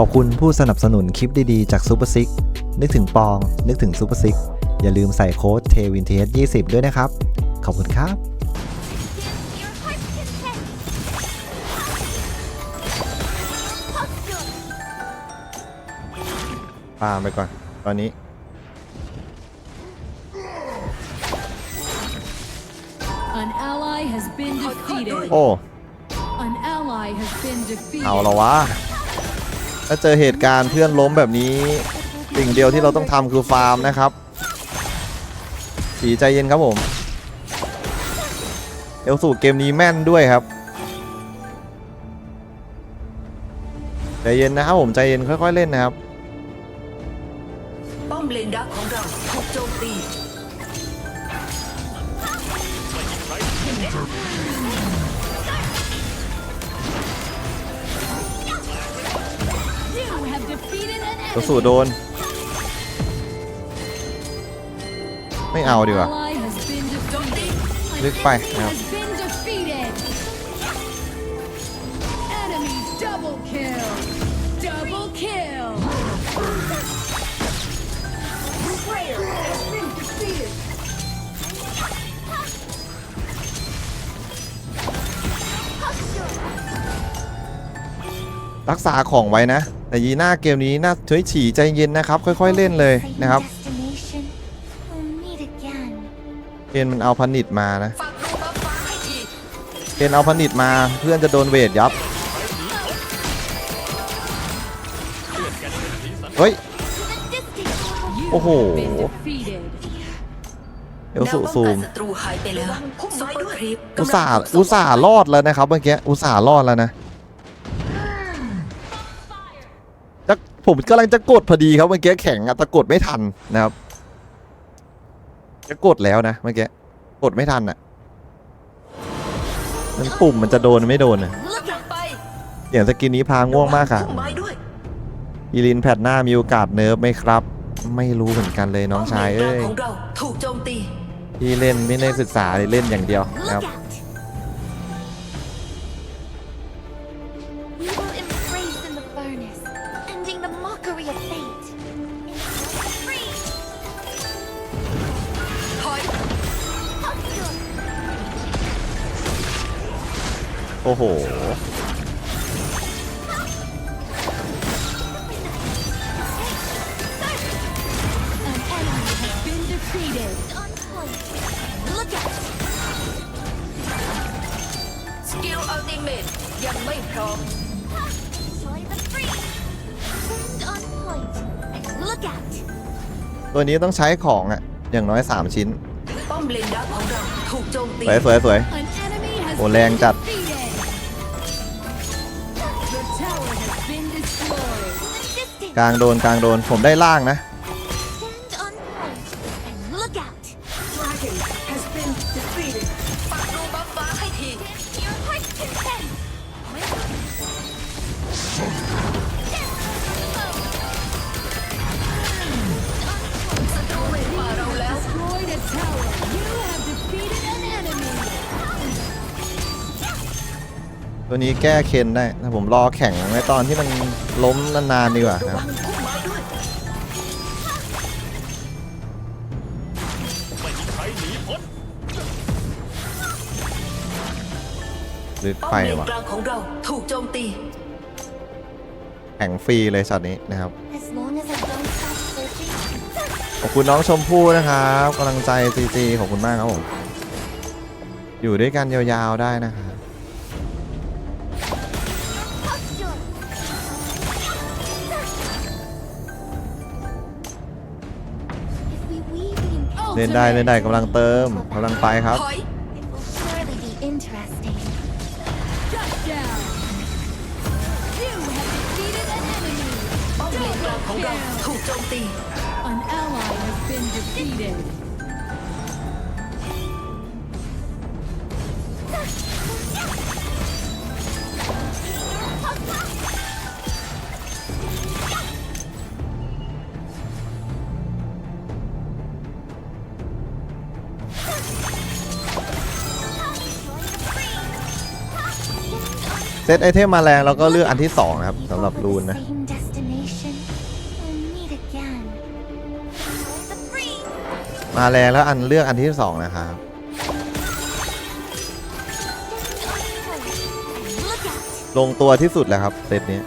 ขอบคุณผู้สนับสนุนคลิปดีๆ จากซูเปอร์ซิกนึกถึงปอง นึกถึงซูเปอร์ซิกอย่าลืมใส่โค้ดเทวินเทส20ด้วยนะครับ ขอบคุณครับ Your heart's content. Posture. ตามไปก่อน ตอนนี้ An ally has been defeated. โอ้ An ally has been defeated. เอาละวะ ถ้าเจอเหตุการณ์เพื่อนล้มแบบนี้ สิ่งเดียวที่เราต้องทำคือฟาร์มนะครับสีใจเย็นครับผมเอลสูเกมนี้แม่นด้วยครับใจเย็นนะครับผมใจเย็นค่อยๆเล่นนะครับป้อมเลนดักของ ตัวสู่โดน ไม่เอาดีกว่าลึกไปนะครับรักษาของไว้นะ แต่ยีหน้าเกมนี้น่าเฉยฉี่ใจเย็นนะครับ ค่อยๆเล่นเลยนะครับ Destination. We'll meet again. เกณฑ์มันเอาพันิดมานะฝากดูบัฟฟ้าให้ทีเกณฑ์เอาพันิดมาเพื่อนจะโดนเวทยับเฮ้ย To the distance. You Oh. have been defeated. เอลสูซูมแนวป้องกันศัตรูหายไปแล้วซุปเปอร์ครีปอุตส่าห์อุตส่าห์รอดแล้วนะครับเมื่อกี้อุตส่าห์รอดแล้วนะ ผมกำลังจะกดพอดีครับเมื่อกี้แข็งอะแต่กดไม่ทันนะครับ จะกดแล้วนะเมื่อกี้กดไม่ทันอะมันปุ่มมันจะโดนไม่โดนอะกำลังไปเสียงสกินนี้พาง่วงมากค่ะ พุ่มไม้ด้วยอีลินแพทหน้ามีโอกาสเนิร์ฟไหมครับ ไม่รู้เหมือนกันเลยน้องชายป้อมเลเอ้นยกลางของเราถูกโจมตีที่เล่นไม่ได้ศึกษาเลยเล่นอย่างเดียวนะครับ Look out. โอ้โห An enemy has been defeated. On point. Look out. สกิลอัลติเมตยังไม่พร้อม Enjoy the free. Stand on point. And look out. ตัวนี้ต้องใช้ของอะอย่างน้อย 3 ชิ้น ป้อมเลนดักของเราถูกโจมตีสวยสวยสวย An enemy has โอ้แรงจัด been กลางโดนกลางโดนผมได้ล่างนะ ตัวนี้แก้เคนได้แต่ผมรอแข่งในตอนที่มันล้มนานๆดีกว่าครับวังพุ่มไม้ด้วยลึกป้อไปว่ะของเราถูกโจมตี แข่งฟรีเลยช็อตนี้นะครับ ขอบคุณน้องชมพู่นะครับกำลังใจจีจีขอบคุณมากครับผม อยู่ด้วยกันยาวๆได้นะครับ เล่นได้เล่นได้กำลังเติมกำลังไปครับถอย It will surely be interesting. Shut down. You have defeated an enemy. ป้อมเลนกลางของเราถูกโจมตี An ally has been defeated. เซตไอเทมมาแรงแล้วก็เลือกอันที่สองครับสำหรับรูนนะ มาแรงแล้วอันเลือกอันที่สองนะครับลงตัวที่สุดแล้วครับเซตนี้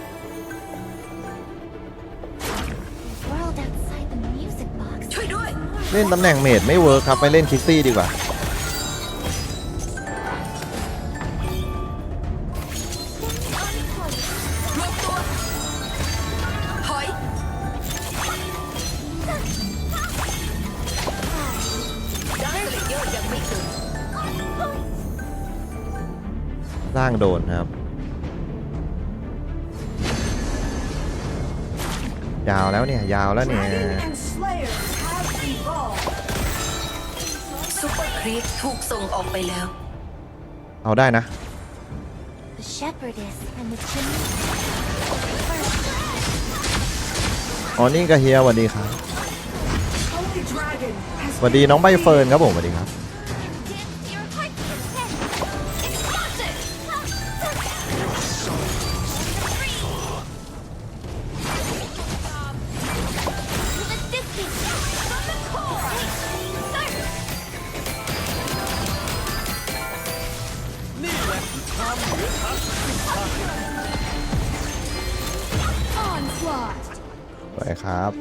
เล่นตำแหน่งเมดไม่เวิร์คครับไปเล่นคิสซี่ดีกว่าางโดนครับ ยาวแล้วเนี่ย ยาวแล้วเนี่ยซูเปอร์ครีปถูกส่งออกไปแล้ว เอาได้นะ The shepherdess and the chimney. อ๋อนี่ก็เฮียสวัสดีครับสวัสดีน้องใบเฟิร์นครับผมสวัสดีครับ วยครับ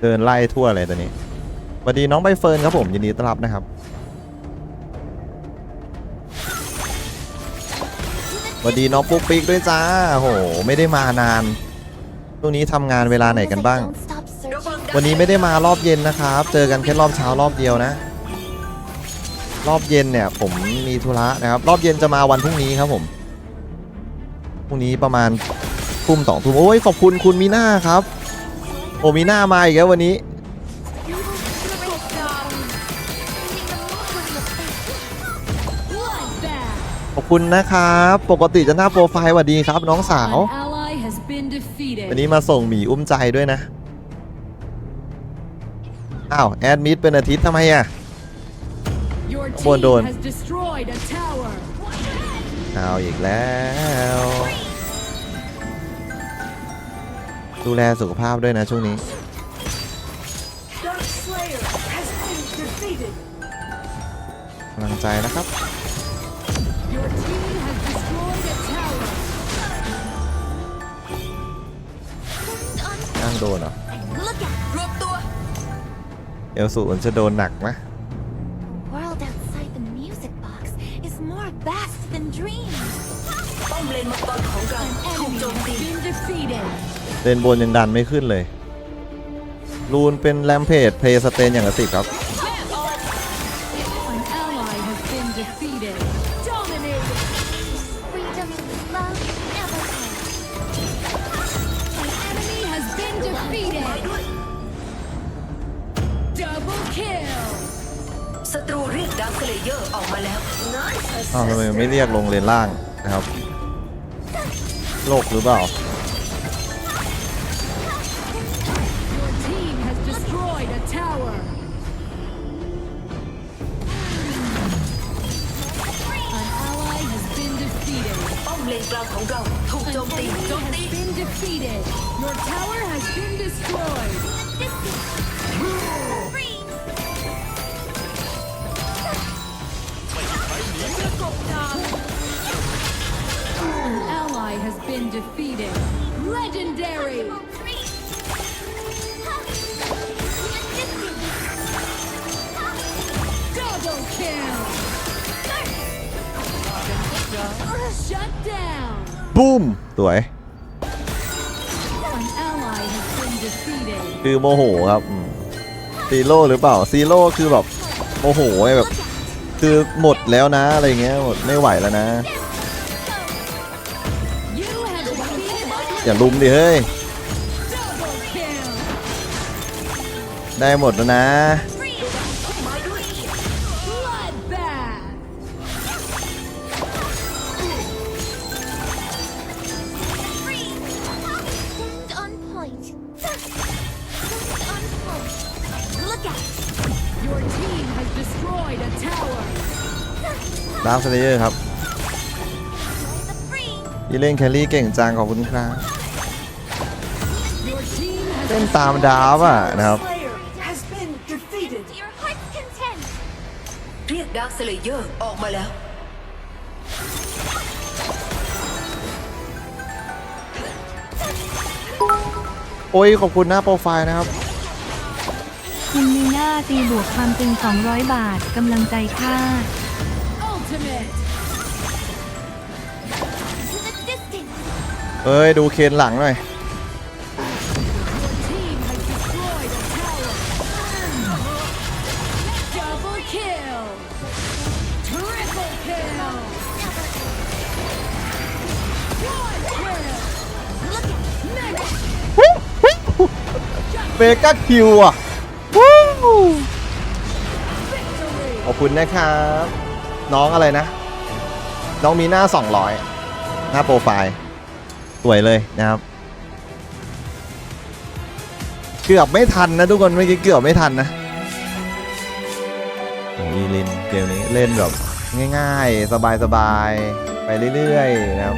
เดินไล่ทั่วเลยตอนนี้สวัสดีน้องใบเฟิร์นครับผมยินดีต้อนรับนะครับสวัสดีน้องปุ๊กปิ๊กด้วยจ้าโห ไม่ได้มานานช่วงนี้ทำงานเวลาไหนกันบ้าง วันนี้ไม่ได้มารอบเย็นนะครับ เจอกันแค่รอบเช้ารอบเดียวนะ รอบเย็นเนี่ยผมมีธุระนะครับ รอบเย็นจะมาวันพรุ่งนี้ครับผมพรุ่งนี้ประมาณทุ่มสองทุ่มโอ้ยขอบคุณคุณมีน่าครับ โอมีน่ามาอีกแล้ววันนี้ Bloodbath. ขอบคุณนะครับ ปกติจะหน้าโปรไฟล์สวัสดีครับ น้องสาว An ally has been วัน defeated. นี้มาส่งหมีอุ้มใจด้วยนะ อ้าว แอดมิดเป็นอาทิตย์ทำไมอะ Your Buồn team đồn. has destroyed a tower. เอาอีกแล้ว ดูแลสุขภาพด้วยนะช่วงนี้ กำลังใจนะครับ Your team has destroyed a tower. นั่งโดนเหรอ Look out! รวมตัวเอลสูมันจะโดนหนักไห more vast than dreams. ป้อมเลนมังกรของเราถูก Enemy โจม has ตี been defeated. เลนบนยังดันไม่ขึ้นเลย รูนเป็นแรมเพจเพย์สเตนอย่างละสิบครับ ศัตรูเรียกดักสเลเยอร์ออกมาแล้วอ้าวทำไมไม่เรียกลงเลนล่างนะครับ โลกหรือเปล่า Your team has destroyed a tower. An ally has been defeated. ป้อมเลนกลางของเราถูก An โจมตี enemy โจม has ตี been defeated. Your tower has been destroyed. An ally has been defeated. Legendary. Freeze! Distance! Double kill. Shut down. บูมสวย An ally has been defeated. คือโมโหครับอืมซีโร่หรือเปล่าซีโร่คือแบบโมโหไงแบบ คือหมดแล้วนะอะไรเงี้ยหมดไม่ไหวแล้วนะ อย่าลุมดิเฮ้ย ได้หมดแล้วนะ ดาร์คสเลเยอร์ครับ The freeze! พี่เล่นแครี่เก่งจังขอบคุณครับ Your team has เล่นตามดาวอะนะครับ Slayer has been defeated To your heart's content. เรียกดาร์คสเลเยอร์ออกมาแล้วโอ้ยขอบคุณหน้าโปรไฟล์นะครับ คุณลีน่าตีบวกความตึง200 บาทกำลังใจค่า ultimate. To the distance. เอ้ย ดูเคนหลังหน่อย Team has destroyed a tower. Double kill. Triple kill. Quad kill. Mega เบก้าคิวอะ วู้ขอบคุณนะครับ น้องอะไรนะ น้องมีหน้า 200 หน้าโปรไฟล์ สวยเลยนะครับ เกือบไม่ทันนะทุกคนเมื่อกี้เกือบไม่ทันนะอีลินเกมนี้เล่นแบบง่ายๆ สบายๆ ไปเรื่อยๆนะครับ